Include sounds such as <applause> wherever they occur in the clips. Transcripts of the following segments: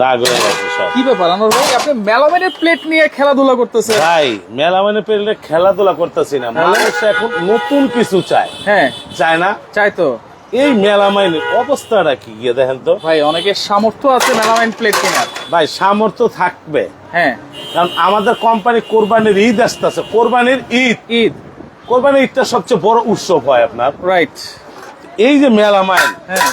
হয়ে গেছে সব। কি ব্যাপার আনোয়ার ভাই? আপনি মেলামেনের প্লেট নিয়ে খেলাধুলা করতেছে ভাই মেলা পেলে খেলাধুলা করতেছি না। মানুষ এখন নতুন কিছু চায়। চায় না? চাই তো। এই মেলা অবস্থাটা কি গিয়ে দেখেন তো? ভাই অনেকের সামর্থ্য আছে মেলামাইন প্লেট কেনার। ভাই সামর্থ্য থাকবে। হ্যাঁ। কারণ আমাদের কোম্পানি কোরবানির ঈদ আসতেছে। কোরবানির ঈদ। ঈদ। কোরবানির ঈদটা সবচেয়ে বড় উৎসব হয় আপনার। রাইট এই যে মেলা মাইল হ্যাঁ।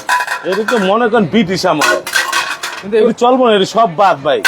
এটা তো মনে করেন ব্রিটিশ আমল। কিন্তু এগুলো এগুলো- চলবো না এটা সব বাদ ভাই।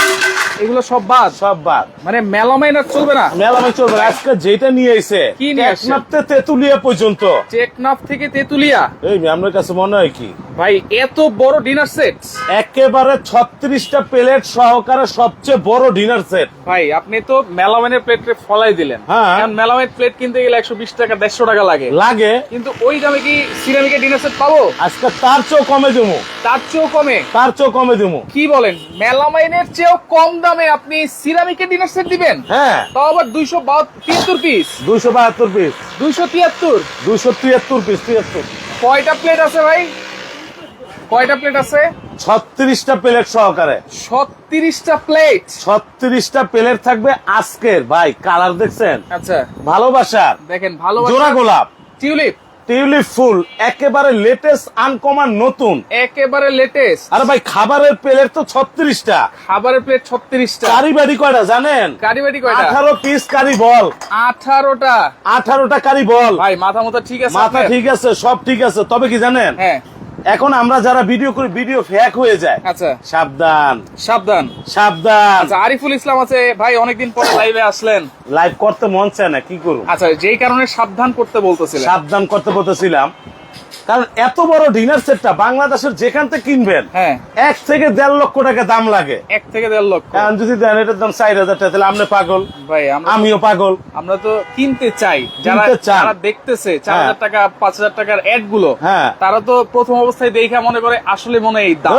এগুলো সব বাদ? সব বাদ। মানে মেলামাইন আর চলবে না? মেলা মাইন চলবে না। আজকে যেটা নিয়ে এসে কি নিয়ে আসছে? তেতুলিয়া পর্যন্ত। চেকনাফ থেকে তেতুলিয়া? এই আপনার কাছে মনে হয় কি? ভাই এত বড় ডিনার সেট। একেবারে ছত্রিশটা প্লেট সহকারে সবচেয়ে বড় ডিনার সেট। ভাই আপনি তো মেলামাইনের প্লেট ফলাই দিলেন। হ্যাঁ। মেলামাইন প্লেট কিনতে গেলে একশো বিশ টাকা দেড়শো টাকা লাগে। লাগে। কিন্তু ওই দামে কি সিরামিকের ডিনার সেট পাবো? আজকে তার চেয়েও কমে দেবো। তার চেয়েও কমে? তার চেয়েও কমে দেবো। কি বলেন? মেলামাইনের চেয়েও কম দামে আপনি সিরামিকের ডিনার সেট দিবেন? হ্যাঁ। তাও আবার দুইশো তিয়াত্তর পিস দুইশো বাহাত্তর পিস দুইশো তিয়াত্তর? দুইশো তিয়াত্তর পিস তিয়াত্তর। কয়টা প্লেট আছে ভাই? কয়টা প্লেট আছে? ছত্রিশটা প্লেট সহকারে। ছত্রিশটা প্লেট ছত্রিশটা প্লেট থাকবে আজকের। ভাই কালার দেখছেন? আচ্ছা। ভালোবাসার। দেখেন ভালো জোড়া গোলাপ। টিউলিপ। টিউলিপ ফুল একেবারে লেটেস্ট আনকমন নতুন। একেবারে লেটেস্ট আরে ভাই খাবারের প্লেট তো ছত্রিশটা। খাবারের প্লেট ছত্রিশটা। কারি বাড়ি কয়টা জানেন? কারি বাড়ি কয়টা? আঠারো পিস কারি বল। আঠারোটা। আঠারোটা কারি বল। ভাই মাথা মতো ঠিক আছে মাথা ঠিক আছে সব ঠিক আছে। তবে কি জানেন? হ্যাঁ। এখন আমরা যারা ভিডিও করি ভিডিও ফ্যাক হয়ে যায়। আচ্ছা। সাবধান। সাবধান। সাবধান। আচ্ছা আরিফুল ইসলাম আছে ভাই অনেকদিন পরে লাইভে আসলেন। লাইভ করতে মন চায় না কি করুন আচ্ছা যেই কারণে সাবধান করতে বলতেছিলাম সাবধান করতে বলতেছিলাম। কারণ এত বড় ডিনার সেটটা বাংলাদেশের যেখান থেকে কিনবেন হ্যাঁ। এক থেকে দেড় লক্ষ টাকা দাম লাগে। এক থেকে দেড় লক্ষ। কারণ যদি দেন এটার দাম চার হাজার টাকা তাহলে আপনি পাগল। ভাই আমিও পাগল। আমরা তো কিনতে চাই। যারা যারা দেখতেছে চার হ্যাঁ। হাজার টাকা পাঁচ হাজার টাকার অ্যাডগুলো হ্যাঁ। তারা তো প্রথম অবস্থায় দেখা মনে করে আসলে মনে হয় এই দাম।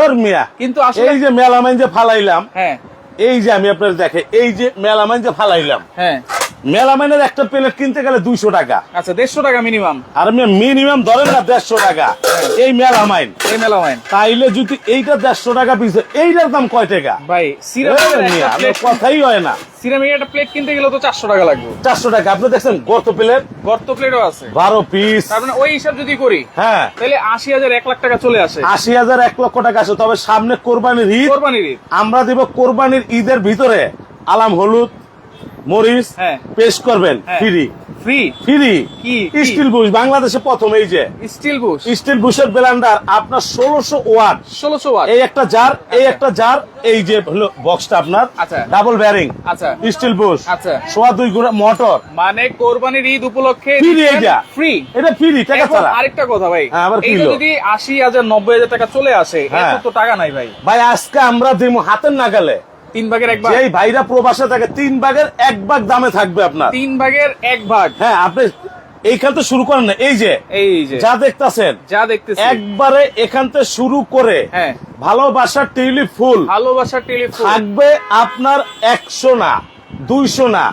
কিন্তু আসলে এই যে মেলামাইন যে ফালাইলাম হ্যাঁ। এই যে আমি আপনার দেখে এই যে মেলামাইন যে ফালাইলাম হ্যাঁ। মেলামাইনের একটা প্লেট কিনতে গেলে দুইশো টাকা। আচ্ছা দেড়শো টাকা মিনিমাম। আর মিনিমাম ধরেন না দেড়শো টাকা। এই মেলামাইন। এই মেলা মাইন তাইলে যদি এইটা দেড়শো টাকা পিস এইটার দাম কয় টাকা? ভাই কথাই হয় না। সিরামিকের একটা প্লেট কিনতে গেলে তো চারশো টাকা লাগবে। চারশো টাকা আপনি দেখছেন? গর্ত প্লেট গর্ত প্লেটও আছে। বারো পিস তার মানে ওই হিসাব যদি করি হ্যাঁ। তাহলে আশি হাজার এক লাখ টাকা চলে আসে। আশি হাজার এক লক্ষ টাকা আছে তবে সামনে কোরবানির ঈদ। কোরবানির ঈদ। আমরা দিব কোরবানির ঈদের ভিতরে আলাম হলুদ মরিচ হ্যাঁ। পেশ করবেন হ্যাঁ। ফ্রি। ফ্রি? ফ্রি। কি? স্টিল বুশ বাংলাদেশে প্রথম এই যে। Steel bush? স্টিল বুশের ব্লেন্ডার আপনার ষোলোশো ওয়াট। ষোলোশো ওয়াট? এই একটা জার এই একটা জার এই যে হলো বক্সটা আপনার আচ্ছা। ডাবল ব্যারিং আচ্ছা। Steel bush. আচ্ছা। সোয়া দুই গুণা মোটর মানে কোরবানির ঈদ উপলক্ষে Free এটা। ফ্রি এটা ফ্রি টাকা ছাড়া। আরেকটা কথা ভাই। হ্যাঁ, আবার কি যদি আশি হাজার নব্বই হাজার টাকা চলে আসে। এত তো টাকা নাই ভাই। ভাই আজকে আমরা দিব হাতের নাগালে। তিন ভাগের এক ভাগ। যেই ভাইরা প্রবাসে থাকে তিন ভাগের এক ভাগ দামে থাকবে আপনার। তিন ভাগের এক ভাগ। হ্যাঁ আপনি এইখান থেকে শুরু করেন না এই যে এই যে। যা দেখতাছেন যা একবারে এখান থেকে শুরু করে হ্যাঁ। ভালোবাসার টিউলিপ ফুল ভালোবাসার টেলিফোন থাকবে আপনার একশো না দুইশো না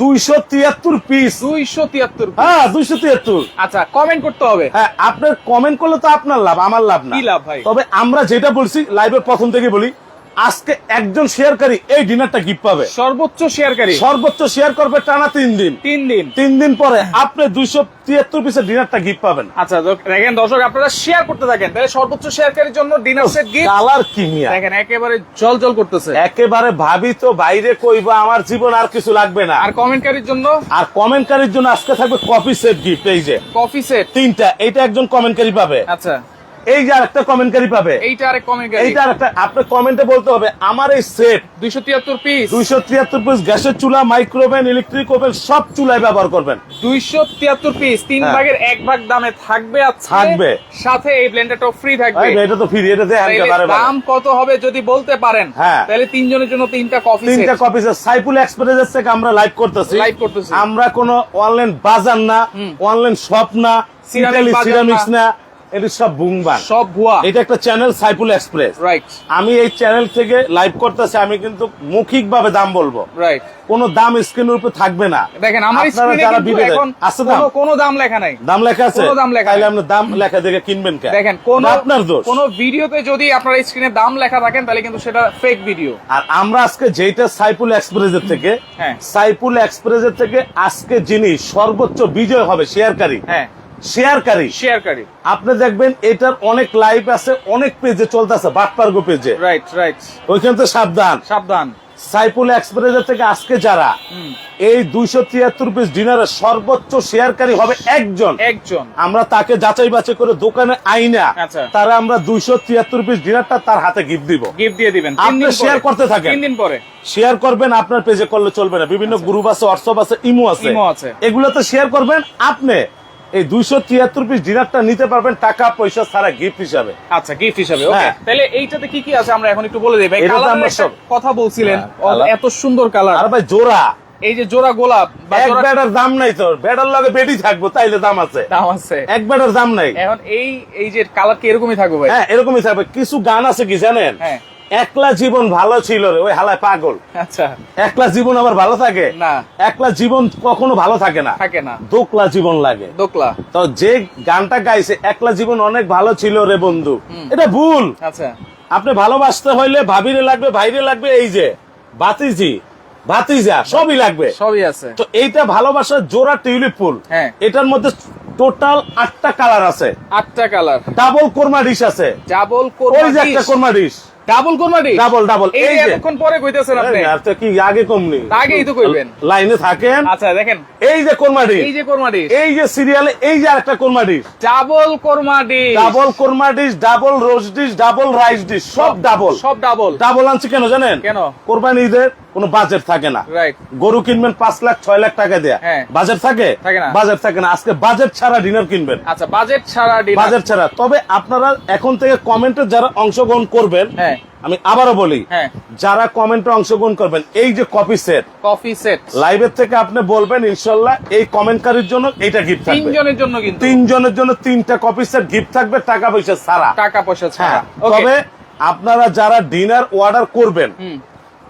দুইশো তিয়াত্তর পিস দুইশো তিয়াত্তর হ্যাঁ দুইশো তিয়াত্তর। আচ্ছা কমেন্ট করতে হবে। হ্যাঁ আপনার কমেন্ট করলে তো আপনার লাভ আমার লাভ না। কি লাভ ভাই? তবে আমরা যেটা বলছি লাইভের প্রথম থেকে বলি আজকে একজন শেয়ারকারী এই ডিনারটা গিফট পাবে। সর্বোচ্চ শেয়ারকারী। সর্বোচ্চ শেয়ার করবে টানা তিন দিন। তিন দিন। তিন দিন পরে আপনি দুইশো তিয়াত্তর পিসের ডিনারটা গিফট পাবেন। আচ্ছা দেখেন দর্শক আপনারা শেয়ার করতে থাকেন। তাহলে সর্বোচ্চ শেয়ারকারীর জন্য ডিনার সেট গিফট কালার কিমিয়া দেখেন একেবারে জল জল করতেছে। একেবারে ভাবি তো বাইরে কইবা আমার জীবন আর কিছু লাগবে না। আর কমেন্টকারীর জন্য? আর কমেন্টকারীর জন্য আজকে থাকবে কফি সেট গিফট এই যে। কফি সেট তিনটা এইটা একজন কমেন্টকারী পাবে। আচ্ছা। এই যে আরেকটা কমেন্টকারী পাবে এইটা আরেক কমেন্টকারী এইটা আরেকটা আপনার কমেন্টে বলতে হবে আমার এই সেট দুইশো তিয়াত্তর পিস দুইশো তিয়াত্তর পিস গ্যাসের চুলা মাইক্রোওভেন ইলেকট্রিক ওভেন সব চুলায় ব্যবহার করবেন দুইশো তিয়াত্তর পিস তিন হ্যাঁ। ভাগের এক ভাগ দামে থাকবে আজকে। থাকবে। সাথে এই ফ্রি থাকবে এটা তো ফ্রি এটা বারে দাম কত হবে যদি বলতে পারেন হ্যাঁ। তাহলে তিনজনের জন্য তিনটা কফি তিনটা কপি সাইফুল এক্সপ্রেস থেকে আমরা লাইভ করতেছি Live করতেছি। আমরা কোনো অনলাইন বাজার না অনলাইন শপ না সিরামিক্স না। এটা সব বুংবাং সব ভুয়া। এটা একটা চ্যানেল সাইফুল এক্সপ্রেস রাইট আমি এই চ্যানেল থেকে লাইভ করতেছি আমি কিন্তু মৌখিক ভাবে দাম বলব। রাইট কোনো দাম স্ক্রিনের উপর থাকবে না। দেখেন আমার স্ক্রিনে যারা কিন্তু আছে দাম কোনো কোনো দাম লেখা নাই। দাম লেখা আছে? কোনো দাম লেখা তাহলে আপনি দাম লেখা দেখে কিনবেন কেন দেখেন কোন আপনার দোষ। কোন ভিডিওতে যদি আপনার স্ক্রিনে দাম লেখা থাকেন তাহলে কিন্তু সেটা ফেক ভিডিও আর আমরা আজকে যেটা সাইফুল এক্সপ্রেসের থেকে হ্যাঁ। সাইফুল এক্সপ্রেসের থেকে আজকে যিনি সর্বোচ্চ বিজয় হবে শেয়ারকারী হ্যাঁ। শেয়ারকারী। শেয়ারকারী। আপনি দেখবেন এটার অনেক লাইভ আছে অনেক পেজে চলতেছে বাটপার্গো পেজে রাইট রাইট ওইখান থেকে সাবধান। সাবধান। সাইফুল এক্সপ্রেসের থেকে আজকে যারা এই দুইশো তিয়াত্তর পিস ডিনারের সর্বোচ্চ শেয়ারকারী হবে একজন। একজন। আমরা তাকে যাচাই বাছাই করে দোকানে আইনা আচ্ছা। তারা আমরা দুইশো তিয়াত্তর পিস ডিনারটা তার হাতে গিফট দিব। গিফট দিয়ে দিবেন। আপনি শেয়ার করতে থাকেন। তিন দিন পরে। শেয়ার করবেন আপনার পেজে করলে চলবে না। বিভিন্ন গ্রুপ আছে হোয়াটসঅ্যাপ আছে ইমো আছে। ইমো আছে। এগুলোতে শেয়ার করবেন আপনি এই দুইশো তিয়াত্তর পিস ডিনারটা নিতে পারবেন টাকা পয়সা ছাড়া গিফট হিসাবে। আচ্ছা গিফট হিসাবে ওকে হ্যাঁ। তাহলে এইটাতে কি কি আছে আমরা এখন একটু বলে দিই? ভাই আমরা সব- কথা বলছিলেন। হ্যাঁ, এত সুন্দর কালার আর ভাই জোড়া। এই যে জোড়া গোলাপ এক ব্যাটার দাম নাই তোর ব্যাটার লগে বেডি থাকব তাইলে দাম আছে। দাম আছে। এক ব্যাটার দাম নাই। এখন এই এই যে কালার কি এরকমই থাকবে ভাই? হ্যাঁ এরকমই থাকবে। কিছু গান আছে কি জানেন? হ্যাঁ। একলা জীবন ভালো ছিল রে ওই হালায় পাগল। আচ্ছা। একলা জীবন আবার ভালো থাকে? না। একলা জীবন কখনো ভালো থাকে না। থাকে না। দোকলা জীবন লাগে। দোকলা। তো যে গানটা গাইছে একলা জীবন অনেক ভালো ছিল রে বন্ধু। এটা ভুল। আচ্ছা। আপনি ভালোবাসতে হইলে ভাবিরে লাগবে ভাইরে লাগবে এই যে বাতিজি ভাতিজা সবই লাগবে। সবই আছে। তো এইটা ভালোবাসার জোড়া টিউলিপ ফুল। হ্যাঁ। এটার মধ্যে টোটাল আটটা কালার আছে। আটটা কালার। ডাবল কোরমা ডিশ আছে। ডাবল ওই যে একটা korma dish. Double double double এই এতক্ষণ পরে কইতেছেন আপনি। আচ্ছা কি আগে কমনি আগেই তো কইবেন। লাইনে থাকেন। আচ্ছা দেখেন। এই যে কোরমা ডিশ এই যে কোরমাডি এই যে সিরিয়ালে এই যে আরেকটা কোরমা ডিশ ডাবল কোরমাটি double কোরমাটি double rose dish double rice dish সব ডাবল সব ডাবল ডাবল আনছি কেন জানেন? কেন? কোরবানি ঈদের কোনো বাজেট থাকে না। গরু কিনবেন পাঁচ লাখ ছয় লাখ টাকা দেয়া। হ্যাঁ। বাজেট থাকে? থাকে বাজেট থাকে না। আজকে বাজেট ছাড়া ডিনার কিনবেন। আচ্ছা বাজেট ছাড়া বাজেট ছাড়া। তবে আপনারা এখন থেকে কমেন্টে যারা অংশগ্রহণ করবেন হ্যাঁ। আমি আবারও বলি হ্যাঁ। যারা কমেন্টে অংশগ্রহণ করবেন এই যে কপি সেট কফি সেট লাইভের থেকে আপনি বলবেন ইনশাল্লাহ এই কমেন্টকারীর জন্য এইটা গিফট থাকবে। তিনজনের জন্য কিন্তু। তিনজনের জন্য তিনটা কপি সেট গিফট থাকবে টাকা পয়সা ছাড়া। টাকা পয়সা ছাড়া। হ্যাঁ তবে আপনারা যারা ডিনার অর্ডার করবেন।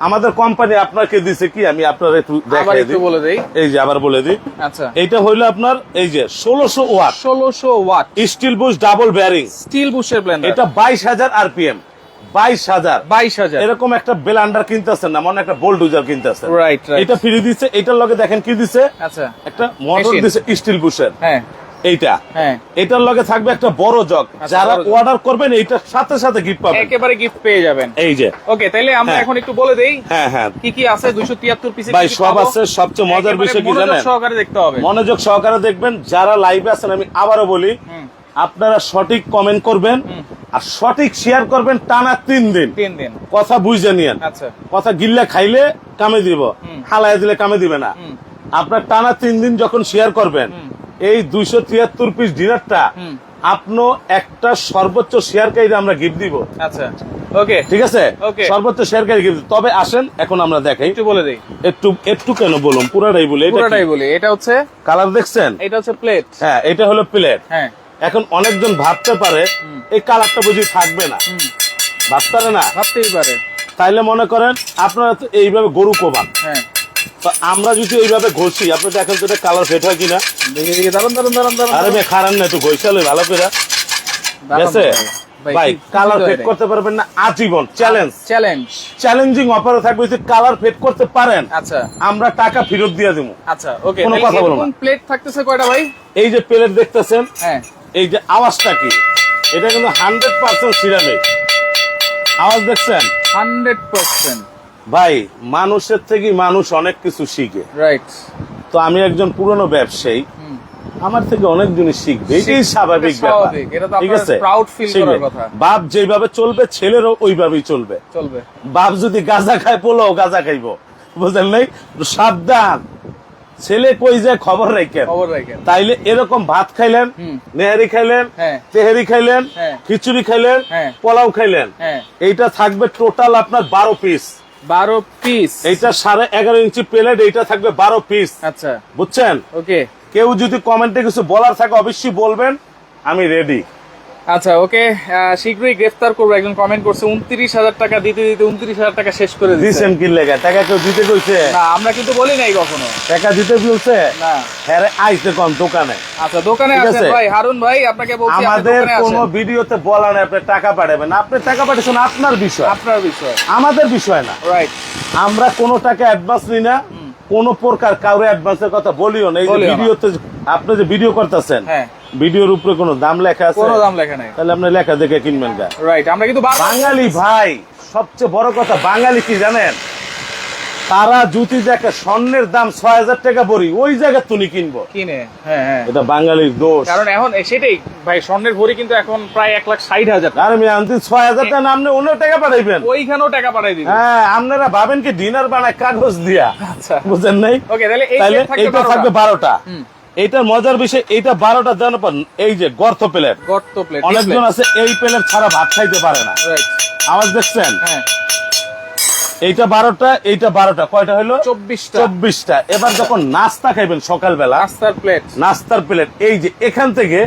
আমাদের কোম্পানি আপনাকে দিছে কি? আমি আপনার একটু দেখাই দিই। বলে দেই। এই যে আবার বলে দিই। আচ্ছা। এইটা হইল আপনার এই যে ষোলোশো ওয়াট। ষোলোশো watt. Steel bush double bearing. Steel বুশের blender এটা বাইশ হাজার আরপিএম। বাইশ হাজার। বাইশ হাজার। এরকম একটা বেলান্ডার কিনতেছেন না মানে একটা বোল্ডুজার কিনতেছেন। রাইট রাইট এটা ফ্রি দিচ্ছে এটার লগে দেখেন কি দিছে? আচ্ছা। একটা মোটর দিছে স্টিল বুশের। হ্যাঁ। এইটা। হ্যাঁ। এটার লগে থাকবে একটা বড় জগ। আচ্ছা, যারা অর্ডার করবেন এইটার সাথে সাথে গিফট পাবেন। একেবারে গিফট পেয়ে যাবেন। এই যে। ওকে তাইলে আমরা হ্যাঁ। এখন একটু বলে দেই হ্যাঁ হ্যাঁ। কি কি আছে দুইশো তিয়াত্তর পিসে ভাই সব আছে সবচেয়ে মজার বিষয় কি জানেন? মনোযোগ সহকারে দেখতে হবে। মনোযোগ সহকারে দেখবেন যারা লাইভে আছেন আমি আবারও বলি আপনারা সঠিক কমেন্ট করবেন আর সঠিক শেয়ার করবেন টানা তিন দিন। তিন দিন। কথা বুঝে নিয়েন। আচ্ছা। কথা গিল্লা খাইলে কামে দিব হালায় দিলে কামে দিবে না। আপনার টানা তিন দিন যখন শেয়ার করবেন এই দুইশো তিয়াত্তর পিস ডিনারটা। আপনো একটা সর্বোচ্চ শেয়ারকারী আমরা গিফট দিব। আচ্ছা। ওকে ঠিক আছে. সর্বোচ্চ শেয়ারকারী গিফট তবে আসেন এখন আমরা দেখাই। একটু বলে দেই। একটু একটু কেন বলুন? পুরাটাই বলি পুরোটাই বলি। এটা হচ্ছে কালার দেখছেন? এটা হচ্ছে প্লেট হ্যাঁ এটা হলো প্লেট হ্যাঁ। এখন অনেকজন ভাবতে পারে এই কালারটা বুঝি থাকবে না। ভাবতে পারে না? ভাবতেই পারে। তাইলে মনে করেন আপনারা তো এইভাবে গরু কোবান। হ্যাঁ। আমরা যদি এইভাবে ঘষি আপনি দেখেন তো কালার ফেট হয় কিনা। দেখে দেখে দাঁড়ান দাঁড়ান দাঁড়ান দাঁড়ান আরে ভাই খারান না একটু ঘষালে ভালো করে। গেছে? ভাই কালার ফেট করতে পারবেন না আজীবন চ্যালেঞ্জ চ্যালেঞ্জ চ্যালেঞ্জিং অফারে থাকবে যদি কালার ফেট করতে পারেন আচ্ছা। আমরা টাকা ফেরত দিয়ে দেবো। আচ্ছা ওকে কোনো কথা বলব না। প্লেট থাকতেছে কয়টা ভাই? এই যে প্লেট দেখতেছেন হ্যাঁ। এই যে আওয়াজটা কি? এটা কিন্তু হান্ড্রেড পার্সেন্ট সিরামিক। আওয়াজ দেখছেন? হান্ড্রেড পার্সেন্ট ভাই মানুষের থেকে মানুষ অনেক কিছু শিখে। রাইট তো আমি একজন পুরনো ব্যবসায়ী। আমার থেকে অনেক জিনিস শিখবে। এটাই স্বাভাবিক ব্যাপার। ঠিক আছে। বাপ যেভাবে চলবে ছেলেরও ওইভাবেই চলবে। চলবে। বাপ যদি গাঁজা খায় পোলাও গাঁজা খাইবো। বুঝলেন নাই? সাবধান। ছেলে কই যায় খবর রাখেন। তাইলে এরকম ভাত খাইলেন নেহারি খাইলেন হ্যাঁ। তেহারি খাইলেন হ্যাঁ। খিচুড়ি খাইলেন হ্যাঁ। পোলাও খাইলেন। এইটা থাকবে টোটাল আপনার বারো পিস বারো পিস এটা সাড়ে এগারো ইঞ্চি প্লেট এটা থাকবে বারো পিস আচ্ছা। বুঝছেন? ওকে কেউ যদি কমেন্টে কিছু বলার থাকে অবশ্যই বলবেন আমি রেডি আচ্ছা ওকে শীঘ্রই গ্রেফতার করব। একজন কমেন্ট করছে উনত্রিশ হাজার টাকা দিতে দিতে উনত্রিশ হাজার টাকা শেষ করে দিচ্ছে দিছেন কি লেগে? টাকা কেউ দিতে কইছে? না আমরা কিন্তু বলি নাই কখনো। টাকা দিতে বলছে? না। হ্যাঁ আইছে কোন দোকানে? আচ্ছা দোকানে আছে। ভাই হারুন ভাই আপনাকে বলছি আপনি আমাদের কোনো ভিডিওতে বলা নেই আপনি টাকা পাঠাবেন। আপনি টাকা পাঠাচ্ছেন আপনার বিষয়। আপনার বিষয়। আমাদের বিষয় না। রাইট আমরা কোনো টাকা অ্যাডভান্স নিই না। কোন প্রকার কাউরে অ্যাডভান্সের কথা বলিও না। এই ভিডিওতে আপনি যে ভিডিও করতেছেন হ্যাঁ। ভিডিওর উপরে কোনো দাম লেখা আছে? কোনো দাম লেখা নাই। তাহলে আপনি লেখা দেখে কিনবেন গা। রাইট আমরা কিন্তু বাঙালি ভাই সবচেয়ে বড় কথা বাঙালি কি জানেন? তারা জুতি দেখে স্বর্ণের দাম ছয় হাজার টাকা ওই জায়গা তুমি কিনবো। কিনে হ্যাঁ হ্যাঁ। এটা বাঙালির দোষ। কারণ এখন সেটাই ভাই স্বর্ণের ভরি কিন্তু এখন প্রায় এক লাখ ষাট হাজার আর আমি আনতে ছয় হাজার টাকা আপনি অন্য টাকা পাঠাইবেন। ওইখানেও টাকা পাঠাই দিবি হ্যাঁ আপনারা ভাবেন কি ডিনার বানায় কাগজ দিয়া? আচ্ছা। বুঝেন নাই? ওকে তাহলে এইটা থাকবে বারোটা। এইটার মজার বিষয় এইটা বারোটা দেওয়ার পর এই যে গর্ত প্লেট। গর্ত প্লেট অনেকজন আছে এই প্লেট ছাড়া ভাত খাইতে পারে না। আওয়াজ দেখছেন? হ্যাঁ। এইটা বারোটা এইটা বারোটা কয়টা হলো চব্বিশটা। চব্বিশটা। এবার যখন নাস্তা খাইবেন সকালবেলা নাস্তার প্লেট। নাস্তার প্লেট এই যে এখান থেকে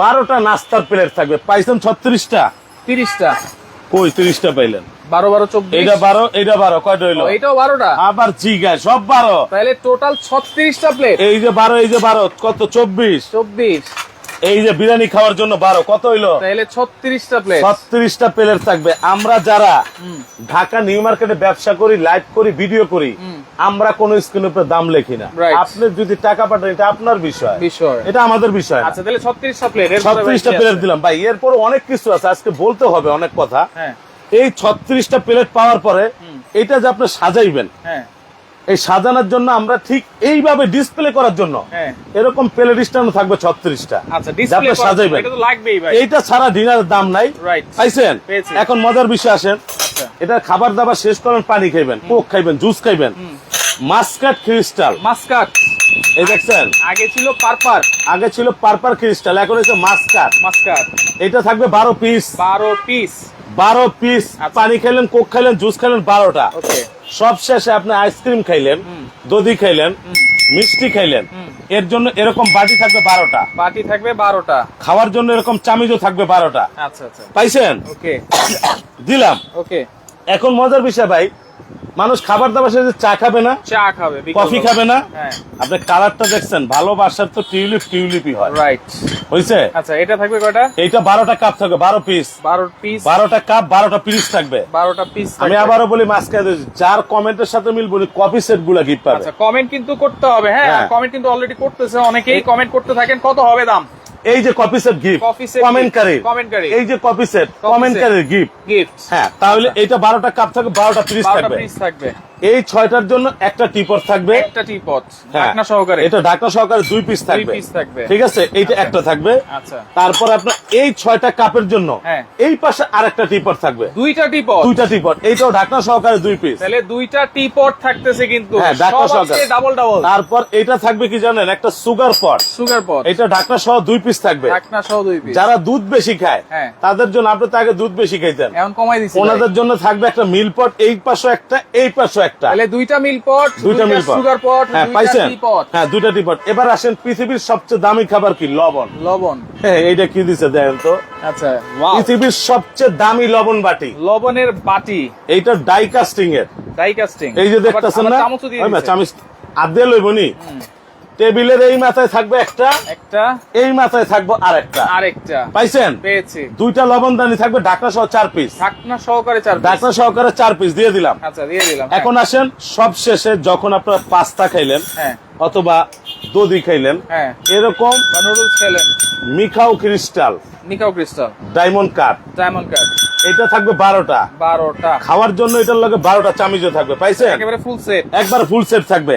বারোটা নাস্তার প্লেট থাকবে। পাইছেন ছত্রিশটা? তিরিশটা। কই তিরিশটা পাইলেন? বারো বারো চব্বিশ। এইটা বারো এইটা বারো কয়টা হইল? এটাও বারোটা? আবার জিগায় সব বারো। তাহলে টোটাল ছত্রিশটা প্লেট এই যে বারো এই যে বারো কত? চব্বিশ। চব্বিশ। এই যে বিরিয়ানি খাওয়ার জন্য বারো কত হইল? তাহলে ছত্রিশটা প্লেট ছত্রিশটা প্লেট থাকবে। আমরা যারা ঢাকা নিউ মার্কেটে ব্যবসা করি লাইভ করি ভিডিও করি আমরা কোন স্ক্রিনের উপরে দাম লেখি না. আপনি যদি টাকা পাঠান এটা আপনার বিষয়। বিষয়। এটা আমাদের বিষয় আচ্ছা তাহলে ছত্রিশটা প্লেট ছত্রিশটা প্লেট দিলাম। ভাই এরপর অনেক কিছু আছে। আজকে বলতে হবে অনেক কথা। হ্যাঁ। এই ছত্রিশটা প্লেট পাওয়ার পরে এটা যে আপনি সাজাইবেন হ্যাঁ। এই সাজানোর জন্য আমরা ঠিক এইভাবে ডিসপ্লে করার জন্য হ্যাঁ। এরকম প্লেট স্ট্যান্ড থাকবে ছত্রিশটা। আচ্ছা ডিসপ্লে সাজাইবেন। এইটা ছাড়া ডিনারের দাম নাই। পাইছেন? এখন মজার বিষয় আসেন। আচ্ছা। এটা খাবার দাবার শেষ করেন পানি খাইবেন কোক খাইবেন জুস খাইবেন। Muscat crystal. মাস্কাট। এই দেখছেন? আগে ছিল পারপার। আগে ছিল পারপার ক্রিস্টাল এখন হচ্ছে মাস্কাট। মাস্কাট। এটা থাকবে বারো পিস বারো পিস বারো পিস আচ্ছা। পানি খাইলেন কোক খাইলেন জুস খাইলেন বারোটা। ওকে। সব শেষে আপনি আইসক্রিম খাইলেন দধি খাইলেন মিষ্টি খাইলেন। এর জন্য এরকম বাটি থাকবে বারোটা। বাটি থাকবে বারোটা। খাওয়ার জন্য এরকম চামিজও থাকবে বারোটা। আচ্ছা আচ্ছা। পাইছেন? ওকে। <coughs> দিলাম। ওকে। এখন মজার বিষয় ভাই মানুষ খাবার দাবার শেষে চা খাবে না চা খাবে কফি খাবে না। হ্যাঁ। আপনি কালারটা দেখছেন ভালোবাসার তো টিউলিপ টিউলিপই হয়। রাইট হয়েছে আচ্ছা এটা থাকবে কয়টা? এইটা বারোটা কাপ থাকবে বারো পিস বারো পিস বারোটা কাপ বারোটা পিস থাকবে। বারোটা পিস আমি আবারও বলি মাঝখানে যার কমেন্টের সাথে মিলবো কফি সেটগুলা গিফট পাবে। আচ্ছা কমেন্ট কিন্তু করতে হবে হ্যাঁ হ্যাঁ। কমেন্ট কিন্তু অলরেডি করতেছে অনেকেই কমেন্ট করতে থাকেন কত হবে দাম? এই যে কপি সেট গিফট কমেন্টকারী gift, এই যে কপি সেট কমেন্ট কমেন্টকারীর গিফট গিফট হ্যাঁ তাহলে এটা বারোটা কাপ থাকবে বারোটা পিস থাকবে। এই ছয়টার জন্য একটা টিপট থাকবে। একটা টিপট হ্যাঁ, ঢাকনা সহকারে। এটা ঢাকা সহকারে দুই পিস থাকবে। ঠিক আছে? এইটা একটা থাকবে। আচ্ছা। তারপর আপনার এই ছয়টা কাপের জন্য হ্যাঁ। এই পাশে আরেকটা টিপট থাকবে। দুইটা টিপট। দুইটা টিপট। এইটাও ঢাকনা সহকারে দুই পিস তাহলে দুইটা টিপট থাকতেছে কিন্তু। হ্যাঁ, ঢাকনা সহকারে। ডাবল ডাবল তারপর এটা থাকবে কি জানেন? একটা সুগার পট সুগার পট এটা ঢাকনা সহ দুই পিস থাকবে। ঢাকনা সহ দুই পিস যারা দুধ বেশি খায় হ্যাঁ। তাদের জন্য আপনি তাকে দুধ বেশি খাইতেন। এখন কমাই দিছি ওনাদের জন্য থাকবে একটা মিল পট এই পাশে একটা এই পাশে একটা। তাহলে দুইটা মিল পট দুইটা মিল পট। সুগার পট হ্যাঁ পাইছেন? হ্যাঁ দুইটা টিপট এবার আসেন পৃথিবীর সবচেয়ে দামি খাবার কি? লবণ। লবণ। হ্যাঁ এইটা কি দিছে দেখেন তো? আচ্ছা। পৃথিবীর সবচেয়ে দামি লবণ বাটি। লবণের বাটি। এইটা ডাই কাস্টিং এর। Die casting. এই যে দেখতেছেন না? চামচ দিয়ে। চামচ আদে লইবনি টেবিলের এই মাথায় থাকবে একটা একটা এই মাথায় থাকবে আরেকটা। আরেকটা। পাইছেন? পেয়েছি। দুইটা লবণদানি থাকবে ঢাকনা সহ চার পিস ঢাকনা সহকারে চার। ঢাকনা সহকারে চার পিস দিয়ে দিলাম। আচ্ছা দিয়ে দিলাম এখন আসেন সব শেষে যখন আপনারা পাস্তা খাইলেন হ্যাঁ। অথবা দধি খাইলেন হ্যাঁ। এরকম নুডলস খেলেন। মিখাও crystal নিকাও crystal. Diamond cut. Diamond cut. এটা থাকবে বারোটা। বারোটা। খাওয়ার জন্য এটার লগে বারোটা চামিজও থাকবে পাইছেন? একেবারে ফুল সেট একবার ফুল সেট থাকবে।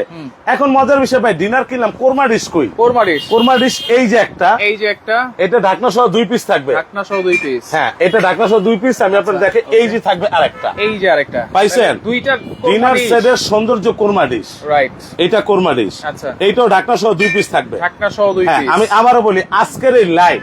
এখন মজার বিষয় ভাই ডিনার কিনলাম কোরমা ডিশ কই? কোরমা ডিশ কোরমা ডিশ এই যে একটা এই যে একটা। এটা ঢাকনা সহ দুই পিস থাকবে। ঢাকনা সহ দুই পিস হ্যাঁ এটা ঢাকনা সহ দুই পিস আমি আপনার দেখে এই যে থাকবে আরেকটা। এই যে আরেকটা। পাইছেন? দুইটা ডিনার সেটের সৌন্দর্য কোরমা ডিশ রাইট এটা কোরমা ডিশ আচ্ছা। এইটাও ঢাকনা সহ দুই পিস থাকবে। ঢাকনা সহ দুই হ্যাঁ পিস আমি আবারও বলি আজকের এই লাইভ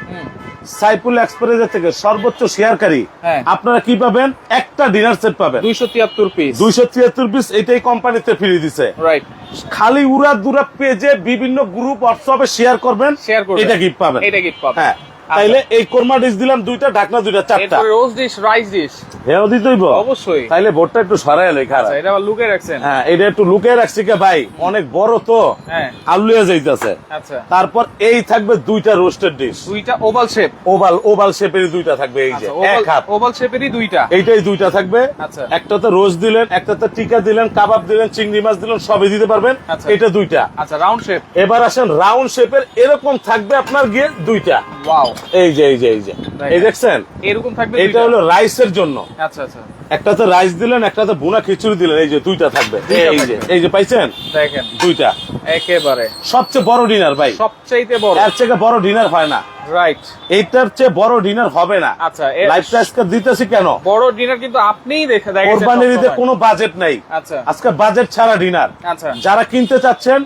সাইফুল এক্সপ্রেসের থেকে সর্বোচ্চ শেয়ারকারী হ্যাঁ। আপনারা কি পাবেন? একটা ডিনার সেট পাবেন। দুইশো তিয়াত্তর পিস দুইশো তিয়াত্তর পিস এটাই কোম্পানিতে ফিরিয়ে দিছে। রাইট খালি উড়া দুরা পেজে বিভিন্ন গ্রুপ হোয়াটসঅ্যাপে শেয়ার করবেন শেয়ার করবেন। এটা গিফট পাবেন। এটা গিফট পাবেন। হ্যাঁ। তাইলে এই কোরমা ডিশ দিলাম দুইটা ঢাকনা দুইটা চারটা। রোজ ডিশ রাইস ডিশ হেও দিতেইব অবশ্যই। তাইলে বোর্ডটা একটু সরাই লই খারাপ আচ্ছা এটা আবার লুকে রাখছেন। হ্যাঁ এটা একটু লুকিয়ে রাখছি কে ভাই অনেক বড় তো। হ্যাঁ। আলুয়া যাইতাছে। আচ্ছা। তারপর এই থাকবে দুইটা রোস্টেড ডিশ দুইটা ওভাল শেপ ওভাল ওভাল শেপের দুইটা থাকবে এই যে আচ্ছা এক হাত ওভাল শেপেরই দুইটা। এইটাই দুইটা থাকবে। আচ্ছা। একটাতে রোজ দিলেন একটাতে টিকা দিলেন কাবাব দিলেন চিংড়ি মাছ দিলেন সবই দিতে পারবেন। আচ্ছা। এটা দুইটা। আচ্ছা রাউন্ড শেপ এবার আসেন রাউন্ড শেপের এরকম থাকবে আপনার গিয়ে দুইটা। ওয়াও এই যে এই যে এই যে। এই দেখছেন? এরকম থাকবে এটা হলো রাইসের জন্য। আচ্ছা আচ্ছা। একটাতে রাইস দিলেন একটাতে বুনা খিচুড়ি দিলেন। এই যে দুইটা থাকবে। এই যে এই যে পাইছেন? দেখেন। দুইটা। একেবারে। সবচেয়ে বড় ডিনার ভাই। সবচাইতে বড়। এর থেকে বড় ডিনার হয় না। রাইট। এইটার চেয়ে বড় ডিনার হবে না। আচ্ছা, লাইফ আজকে দিতেছি কেন? বড় ডিনার কিন্তু আপনিই দেখে দেখেছেন কোরবানির ঈদে কোনো বাজেট নাই। আচ্ছা। আজকে বাজেট ছাড়া ডিনার। আচ্ছা। যারা কিনতে চাচ্ছেন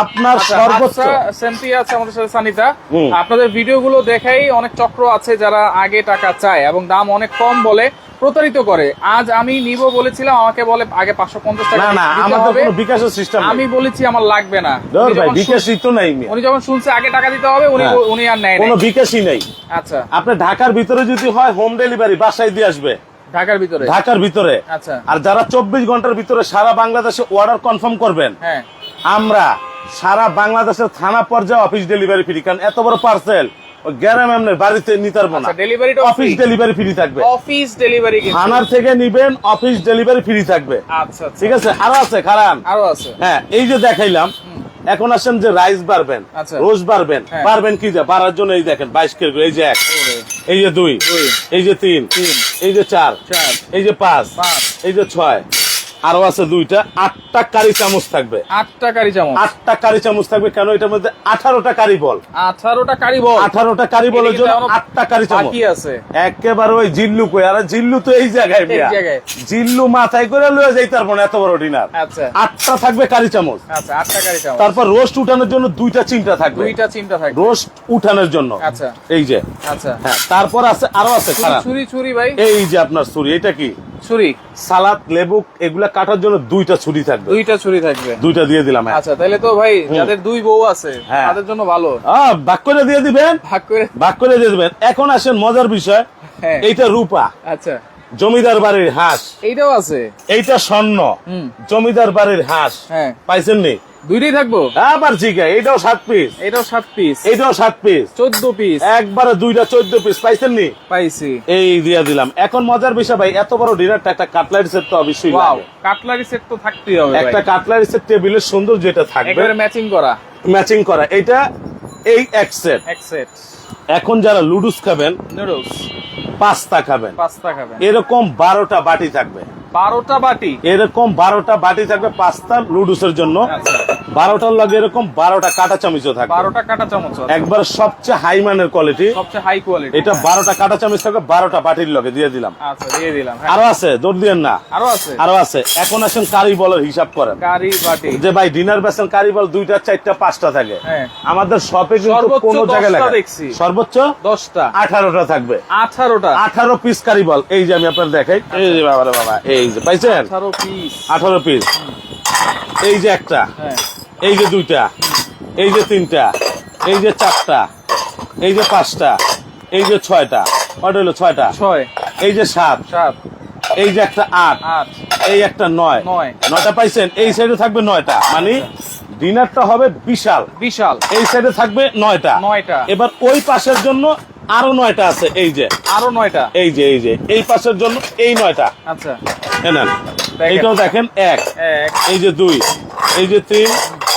আপনার আচ্ছা, সর্বোচ্চ। সেন্টি আছে আমাদের সাথে সানিতা। আপনাদের ভিডিওগুলো দেখাই অনেক চক্র আছে যারা আগে টাকা চায় এবং দাম অনেক কম বলে প্রতারিত করে। আজ আমি নিব বলেছিলাম আমাকে বলে আগে পাঁচশো পঞ্চাশ টাকা আমাদের কোনো বিকাশের সিস্টেম আমি বলেছি আমার লাগবে না। ভাই বিকাশই তো নাই উনি যখন শুনছে আগে টাকা দিতে হবে উনি হ্যাঁ। উনি আর নেয় কোনো। বিকাশই নেই। আচ্ছা। আপনি ঢাকার ভিতরে যদি হয় হোম ডেলিভারি বাসায় দিয়ে আসবে। ঢাকার ভিতরে? ঢাকার ভিতরে। আচ্ছা। আর যারা চব্বিশ ঘণ্টার ভিতরে সারা বাংলাদেশে অর্ডার কনফার্ম করবেন হ্যাঁ। আমরা সারা বাংলাদেশের থানা পর্যায়ে অফিস ডেলিভারি ফ্রি কারণ এত বড় পার্সেল ওই গ্যারাম এমনি বাড়িতে নিতে পারব না। আচ্ছা অফিস ডেলিভারি ফ্রি থাকবে। অফিস ডেলিভারি থানার থেকে নিবেন অফিস ডেলিভারি ফ্রি থাকবে। আচ্ছা আচ্ছা। ঠিক আছে? আরও আছে খারান? আরও আছে। হ্যাঁ এই যে দেখাইলাম এখন আসেন যে রাইস বাড়বেন। রোজ বাড়বেন হ্যাঁ। বাড়বেন কি যে? বাড়ার জন্য এই দেখেন বাইশ কেজি এই যে এক এই যে দুই এই যে তিন এই যে চার চার, এই যে পাঁচ, এই যে ছয় আরও আছে দুইটা আটটা কারি চামচ থাকবে। আটটা কারি চামচ। আটটা কারি চামচ থাকবে কেন এটার মধ্যে আঠারোটা কারি বল? আঠারোটা কারি বল। আঠারোটা কারি বলের জন্য আটটা কারি চামচ। বাকি আছে। একেবারে ওই জিল্লু কই আর জিল্লু তো এই জায়গায় মিয়া। জায়গায়। জিল্লু মাথায় করে লয়ে যাইতে পারব না এত বড় ডিনার। আচ্ছা। আটটা থাকবে কারি চামচ। আচ্ছা আটটা কারি চামচ। তারপর রোস্ট উঠানোর জন্য দুইটা চিন্তা থাকবে। দুইটা চিন্তা থাকবে। রোস্ট উঠানোর জন্য। আচ্ছা। এই যে। আচ্ছা। হ্যাঁ তারপর আছে আরও আছে ছুরি ছুরি ভাই। এই যে আপনার ছুরি এটা কি? ছুরি। সালাদ লেবু এগুলা কাটার জন্য দুইটা ছুরি থাকবে। দুইটা ছুরি থাকবে। দুইটা দিয়ে দিলাম। আচ্ছা তাহলে তো ভাই যাদের দুই বউ আছে হ্যাঁ। তাদের জন্য ভালো। হ্যাঁ ভাগ করে দিয়ে দিবেন? ভাগ করে ভাগ করে দিয়ে দিবেন। এখন আসেন মজার বিষয়। হ্যাঁ। এইটা রূপা। আচ্ছা। জমিদার বাড়ির হাঁস। এইটাও আছে? এইটা স্বর্ণ। জমিদার বাড়ির হাঁস। হ্যাঁ। পাইছেন নি দুইটাই থাকব? আবার আছে এইটাও সাত পিস এটাও সাত পিস এইটাও সাত পিস চোদ্দ পিস একবারে দুইটা চোদ্দ পিস পাইছেন নি পাইছি। এই দিয়া দিলাম। এখন মজার বিষয় ভাই এত বড় ডিনারটা একটা কাটলারি সেট তো অবশ্যই কাটলারি সেট তো থাকতেই হবে একটা কাটলারি সেট টেবিলের সুন্দর যেটা থাকবে। ম্যাচিং করা। ম্যাচিং করা। এটা এই এক সেট এক সেট এখন যারা লুডুস খাবেন নুডলস পাস্তা খাবেন পাস্তা খাবেন। এরকম বারোটা বাটি থাকবে। বারোটা বাটি? এরকম বারোটা বাটি থাকবে পাস্তা লুডুসের জন্য। আচ্ছা। বারোটার লগে এরকম বারোটা কাটা চামচও থাকবে। বারোটা কাটা চামচ একবার সবচেয়ে হাই মানের কোয়ালিটি সবচেয়ে হাই কোয়ালিটি এটা বারোটা কাটা চামচ থাকবে বারোটা বাটির লগে দিয়ে দিলাম। আচ্ছা দিয়ে দিলাম হ্যাঁ। আরও আছে? দৌড় দিয়েন না। আরও আছে? আরও আছে। এখন আসেন কারি বলের হিসাব করেন। কারি বাটি। যে ভাই ডিনার বেসেন কারি বল দুইটা চারটা পাঁচটা থাকে। হ্যাঁ। আমাদের শপে কিন্তু সর্বোচ্চ কোনো জায়গায় লাগে দেখছি। সর্বোচ্চ দশটা আঠারোটা থাকবে আঠারোটা আঠারো পিস কারি বল এই যে আমি আপনার দেখাই এই যে বাবা বাবা এই যে পাইছেন আঠারো পিস আঠারো পিস এই যে একটা হ্যাঁ এই যে দুইটা এই যে তিনটা এই যে চারটা এই যে পাঁচটা এই যে ছয়টা কয়টা হলো ছয়টা ছয় এই যে সাত সাত এই যে একটা আট আট এই একটা নয় নয়। নয়টা পাইছেন এই সাইডে থাকবে নয়টা মানে ডিনারটা হবে বিশাল। বিশাল। এই সাইডে থাকবে নয়টা। নয়টা। এবার ওই পাশের জন্য আরও নয়টা আছে এই যে। আরও নয়টা। এই যে এই যে। এই পাশের জন্য এই নয়টা। আচ্ছা। নেন। এইটাও দেখেন এক। এক। এই যে দুই। এই যে তিন।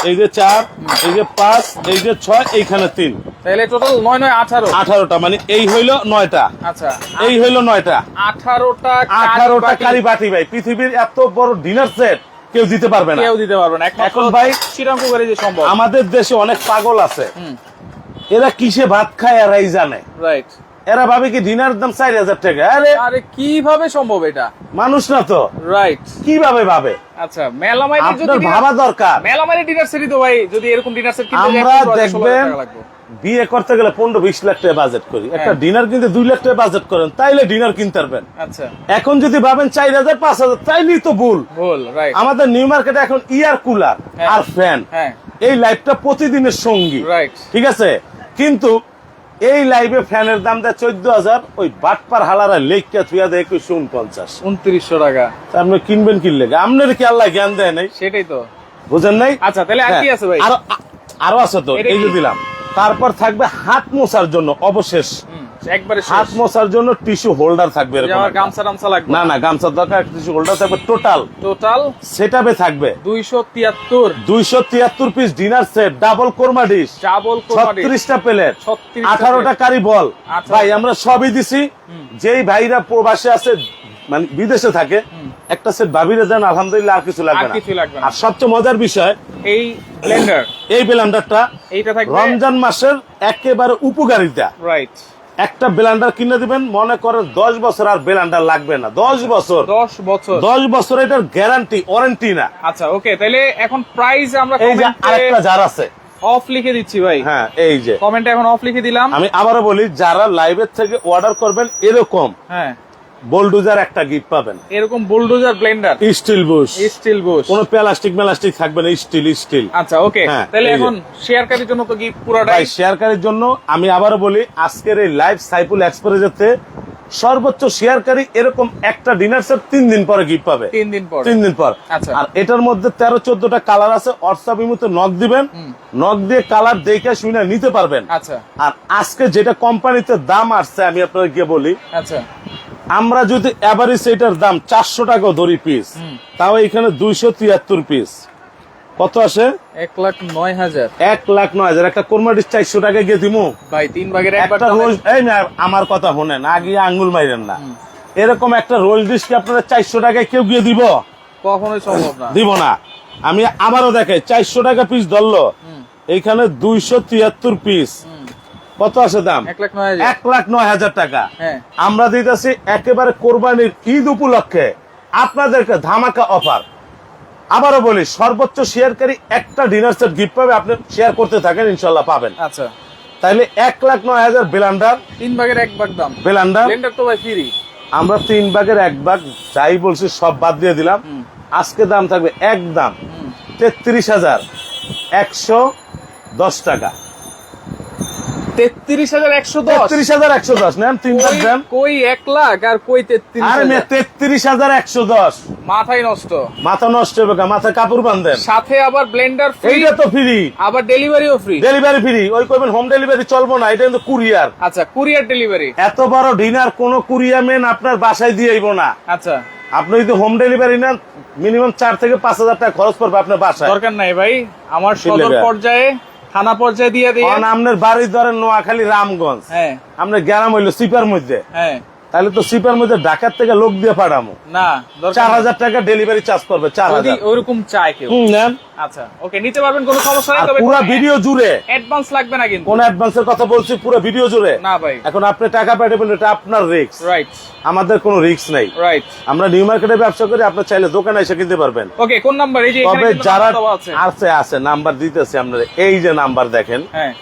এই যে চার। এই যে পাঁচ। এই যে ছয়। এইখানে তিন। তাহলে টোটাল নয় নয় আঠারো। আঠারোটা মানে এই হইল নয়টা। আচ্ছা। এই হইল নয়টা। আঠারোটা আঠারোটা কারি বাটি ভাই। পৃথিবীর এত বড় ডিনার সেট কেউ দিতে পারবে না। কেউ দিতে পারবে না। এখন ভাই শ্রীরামপুর করে যে সম্ভব। আমাদের দেশে অনেক পাগল আছে। এরা কিসে ভাত খায় এরাই জানে। রাইট এরা ভাবে কি ডিনার দাম চার হাজার টাকা? আরে আরে কীভাবে সম্ভব এটা? মানুষ না তো। রাইট কীভাবে ভাবে? আচ্ছা মেলামাইটের যদি ভাবা দরকার। মেলামাইটের ডিনার সেটই তো ভাই যদি এরকম ডিনার সেট কিনতে আমরা দেখবেন বিয়ে করতে গেলে পনেরো বিশ লাখ টাকা বাজেট করি। একটা হ্যাঁ। ডিনার কিনতে দুই লাখ টাকা বাজেট করেন তাইলে ডিনার কিনতে পারবেন। আচ্ছা। এখন যদি ভাবেন চার হাজার পাঁচ হাজার তাইলেই তো ভুল। আমাদের নিউ মার্কেটে এখন ইয়ার কুলার হ্যাঁ। আর ফ্যান হ্যাঁ। এই লাইফটা প্রতিদিনের সঙ্গী। রাইট ঠিক আছে? কিন্তু এই লাইভে ফ্যানের দাম দেয় চোদ্দ হাজার ওই বাটপার হালারা লেখা থুয়া দেয় একুশশো উনপঞ্চাশ। উনত্রিশশো টাকা। আপনি কিনবেন কিনলে আপনার কি আল্লাহ জ্ঞান দেয় নাই? সেটাই তো। বুঝেন নাই? আচ্ছা তাহলে আর কি আছে ভাই? আরও আরও আছে তো এই যে দিলাম। তারপর থাকবে হাত মোছার জন্য অবশেষ। একবারে হাত মোছার জন্য টিস্যু হোল্ডার থাকবে। গামছা টামছা লাগবে? না না গামছার দরকার টিস্যু হোল্ডার থাকবে টোটাল। টোটাল? সেটাপে থাকবে। দুইশো তিয়াত্তর। দুইশো তিয়াত্তর piece dinner set double korma dish double ছত্রিশটা প্লেট 36টা আঠারোটা কারি বল ভাই আমরা সবই দিছি। যেই ভাইরা প্রবাসে আছে মানে বিদেশে থাকে একটা সেট ভাবিরে দেন আলহামদুলিল্লাহ আর কিছু লাগবে না। কিছুই লাগবে আর সবচেয়ে মজার বিষয় এই ব্লেন্ডার এই ব্লেন্ডারটা এইটা থাকবে রমজান মাসের একেবারে উপকারিতা। রাইট একটা ব্লেন্ডার কিনে দিবেন মনে করেন দশ বছর আর ব্লেন্ডার লাগবে না। দশ বছর। দশ বছর। দশ বছর এটার গ্যারান্টি ওয়ারেন্টি না। আচ্ছা ওকে তাহলে এখন প্রাইস আমরা এই যে আরেকটা জার আছে। অফ লিখে দিচ্ছি ভাই। হ্যাঁ এই যে। কমেন্টে এখন অফ লিখে দিলাম। আমি আবারও বলি যারা লাইভের থেকে অর্ডার করবেন এরকম। হ্যাঁ। বোলডুজার একটা গিফট পাবেন। এরকম bulldozer blender steel bush steel bush কোন প্লাস্টিক মেলাস্টিক থাকবে না স্টিল স্টিল আচ্ছা ওকে হ্যাঁ, তাহলে। এখন শেয়ারকারীর জন্য তো গিফট ভাই পুরোটাই শেয়ারকারীর জন্য আমি আবারও বলি আজকের এই লাইভ সাইফুল এক্সপ্রেসেতে সর্বোচ্চ শেয়ারকারী এরকম একটা ডিনার সেট তিন দিন পরে গিফট পাবে। তিন দিন পর। তিন দিন পর। আচ্ছা। আর এটার মধ্যে তেরো চোদ্দটা কালার আছে হোয়াটসঅ্যাপ ইমুতে নক দিবেন। নক দিয়ে কালার দেখে শুনে নিতে পারবেন। আচ্ছা। আর আজকে যেটা কোম্পানিতে দাম আসছে আমি আপনাদের গিয়ে বলি আচ্ছা। আমরা যদি এভারেজ এটার দাম চারশো টাকা ধরি পিস তাও এখানে দুইশো তিয়াত্তর পিস কত আসে? এক লাখ নয় হাজার। এক লাখ নয় হাজার। একটা কোরমাডিস চারশো টাকা গিয়ে দিমু। ভাই তিন ভাগের একটা রোল এই আমার কথা শোনেন আগে আঙ্গুল মাইরেন না। এরকম একটা রোল ডিশ কি আপনারা চারশো টাকায় কেউ গিয়ে দিব? কখনোই সম্ভব না। দিব না। আমি আবারও দেখে চারশো টাকা পিস ধরলো। এইখানে দুইশো তিয়াত্তর পিস কত আছে দাম? এক লাখ নয় হাজার। টাকা। হ্যাঁ। আমরা দিতেছি একেবারে কোরবানির ঈদ উপলক্ষে আপনাদেরকে ধামাকা অফার আবারও বলি সর্বোচ্চ শেয়ারকারী একটা ডিনার সেট গিফট পাবে আপনি শেয়ার করতে থাকেন ইনশাল্লাহ পাবেন। আচ্ছা। তাইলে এক লাখ নয় হাজার বেলান্ডার তিন ভাগের এক ভাগ দাম। বেলান্ডার তো ভাই ফ্রি আমরা তিন ভাগের এক ভাগ যাই বলছি সব বাদ দিয়ে দিলাম। আজকে দাম থাকবে এক দাম। তেত্রিশ হাজার একশো দশ টাকা। তেত্রিশ হাজার একশো দশ। তেত্রিশ হাজার একশো দশ নেন তিন দেন। কই এক লাখ আর কই তেত্রিশ আরে তেত্রিশ হাজার একশো দশ। মাথায় নষ্ট। মাথা নষ্ট হবে কা, মাথায় কাপড় বান্ধেন সাথে আবার ব্লেন্ডার ফ্রি। এইটা তো ফ্রি। আবার ডেলিভারিও ফ্রি। Delivery free. ওই কইবেন হোম ডেলিভারি চলবো না এটা কিন্তু কুরিয়ার। আচ্ছা কুরিয়ার ডেলিভারি। এত বড় ডিনার কোন কুরিয়ার মেন আপনার বাসায় দিয়ে আইবো না। আচ্ছা। আপনি যদি হোম ডেলিভারি নেন মিনিমাম চার থেকে পাঁচ হাজার টাকা খরচ পড়বে আপনার বাসায়। দরকার নাই ভাই। আমার সদর পর্যায়ে থানা পর্যায়ে দিয়ে দিয়ে। আপনার বাড়ি ধরেন নোয়াখালী রামগঞ্জ। হ্যাঁ। আপনার গ্রাম হইল সিপার মধ্যে। হ্যাঁ। তাহলে তো সিপার মধ্যে ঢাকার থেকে লোক দিয়ে পাঠামো। না চার হাজার টাকা ডেলিভারি চার্জ করবে চার হাজার। ওইরকম চায় কেউ। নেন। আচ্ছা ওকে নিতে পারবেন কোনো সমস্যা নেই তবে পুরো ভিডিও জুড়ে। অ্যাডভান্স লাগবে না কিন্তু। কোন অ্যাডভান্সের কথা বলছি পুরো ভিডিও জুড়ে। না ভাই। এখন আপনি টাকা পাঠাবেন এটা আপনার রিস্ক রাইট আমাদের কোনো রিস্ক নাই। রাইট আমরা নিউ মার্কেটে ব্যবসা করি আপনার চাইলে দোকানে এসে কিনতে পারবেন। ওকে কোন নাম্বার এই যে এখানে যারা আছে। আছে আছে নাম্বার দিতেছি আপনার এই যে নাম্বার দেখেন। হ্যাঁ।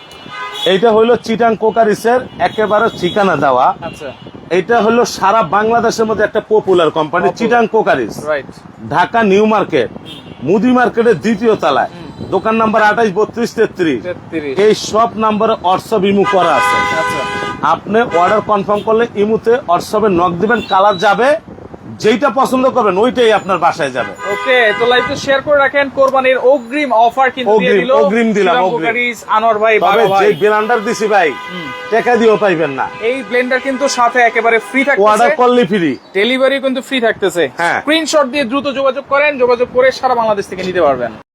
এইটা হলো চিটাং কোকারিসের একেবারে ঠিকানা দেওয়া। আচ্ছা। এটা হলো সারা বাংলাদেশের মধ্যে একটা পপুলার কোম্পানি চিটাং কোকারিস রাইট ঢাকা নিউ মার্কেট মুদি মার্কেটের দ্বিতীয় তলায়। দোকান নাম্বার আঠাইশ বত্রিশ তেত্রিশ। তেত্রিশ। এই সব নাম্বারে হোয়াটসঅ্যাপ ইমু করা আছে। আচ্ছা। আপনি অর্ডার কনফার্ম করলে ইমুতে হোয়াটসঅ্যাপে নক দিবেন কালার যাবে। যেইটা পছন্দ করবেন ওইটাই আপনার বাসায় যাবে। ওকে তো লাইভ তো শেয়ার করে রাখেন কোরবানির অগ্রিম অফার কিন্তু দিয়ে দিল। অগ্রিম দিলাম, অগ্রিম। আনোয়ার ভাই তবে বাবা ভাই। যে ব্লেন্ডার দিছি ভাই টাকা দিও পাইবেন না। এই ব্লেন্ডার কিন্তু সাথে একেবারে ফ্রি অর্ডার করলে ফ্রি ডেলিভারি কিন্তু ফ্রি থাকতেছে। হ্যাঁ। স্ক্রিনশট দিয়ে দ্রুত যোগাযোগ করেন যোগাযোগ করে সারা বাংলাদেশ থেকে নিতে পারবেন।